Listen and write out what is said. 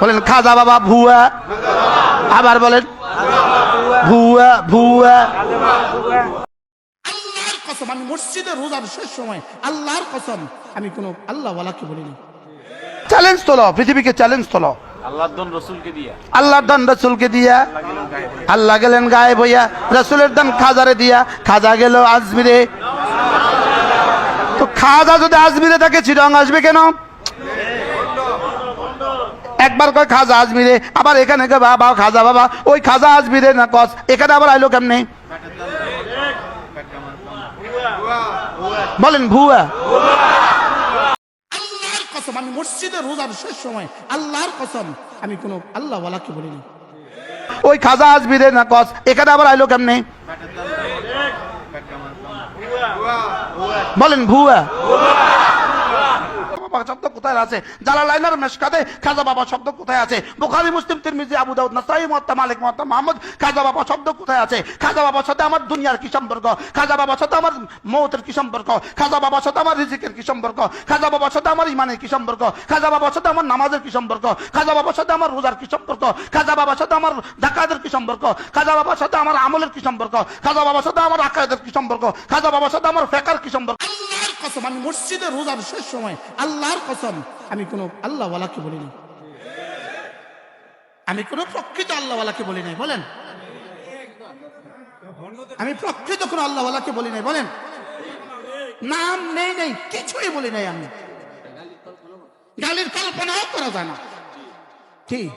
বলেন খাজা বাবা ভুয়া। আবার বলেন ভুয়া ভুয়া। আল্লাহর কসম আমি মসজিদে রোজার শেষ সময় আল্লাহর কসম আমি কোনো আল্লাহওয়ালাকে বলিনি। চ্যালেঞ্জ তোলো পৃথিবীকে চ্যালেঞ্জ তোলো। আল্লাহর দন রসুলকে দিয়া। দান রসুলকে দিয়া। আল্লাহ গেলেন গায়ে বইয়া রসুলের দান খাজারে দিয়া। খাজা গেল আজমিরে। তো খাজা যদি আজমিরে থাকে চিরং আসবে কেন? একবার কয় খাজা আজমিরে আবার এখানে কয় বাবা খাজা বাবা ওই খাজা আজমিরে না কস? এখানে আবার আইলো কেমনে? বলেন ভুয়া। কসম আমি মসজিদে রোজার শেষ সময় আল্লাহর কসম আমি কোনো আল্লাহওয়ালাকে বলিনি। ওই খাজা আজমিরে না কস? এখানে আবার আইলো কেমনে? বলেন ভুয়া। বাবা শব্দ কোথায় আছে জালালাইনার মেশকাতে খাজা বাবা শব্দ কোথায় আছে বুখারী মুসলিম তিরমিজি আবু দাউদ নাসাই মুয়াত্তা মালিক মুয়াত্তা মাহমুদ খাজা বাবা শব্দ কোথায় আছে খাজা বাবার সাথে আমার দুনিয়ার কি সম্পর্ক খাজা বাবার সাথে আমার মৌতের কি সম্পর্ক খাজা বাবার সাথে আমার রিজিকের কি সম্পর্ক খাজা বাবার সাথে আমার ইমানের কি সম্পর্ক খাজা বাবার সাথে আমার নামাজের কি সম্পর্ক খাজা বাবার সাথে আমার রোজার কি সম্পর্ক খাজা বাবার সাথে আমার জাকাতের কি সম্পর্ক খাজা বাবার সাথে আমার আমলের কি সম্পর্ক খাজা বাবার সাথে আমার আকায়েদের কি সম্পর্ক খাজা বাবার সাথে আমার ফেকার কি সম্পর্ক কসম, আমি মসজিদে রোজার শেষ সময় আল্লাহর কসম, আমি কোনো আল্লাহওয়ালাকে বলিনি। আমি কোনো প্রকৃত আল্লাহওয়ালাকে বলি নাই বলেন। আমি প্রকৃত কোনো আল্লাহওয়ালাকে বলি নাই বলেন। নাম নেই নেই, কিছুই বলি নাই আমি। গালির কল্পনাও করা যায় না। ঠিক।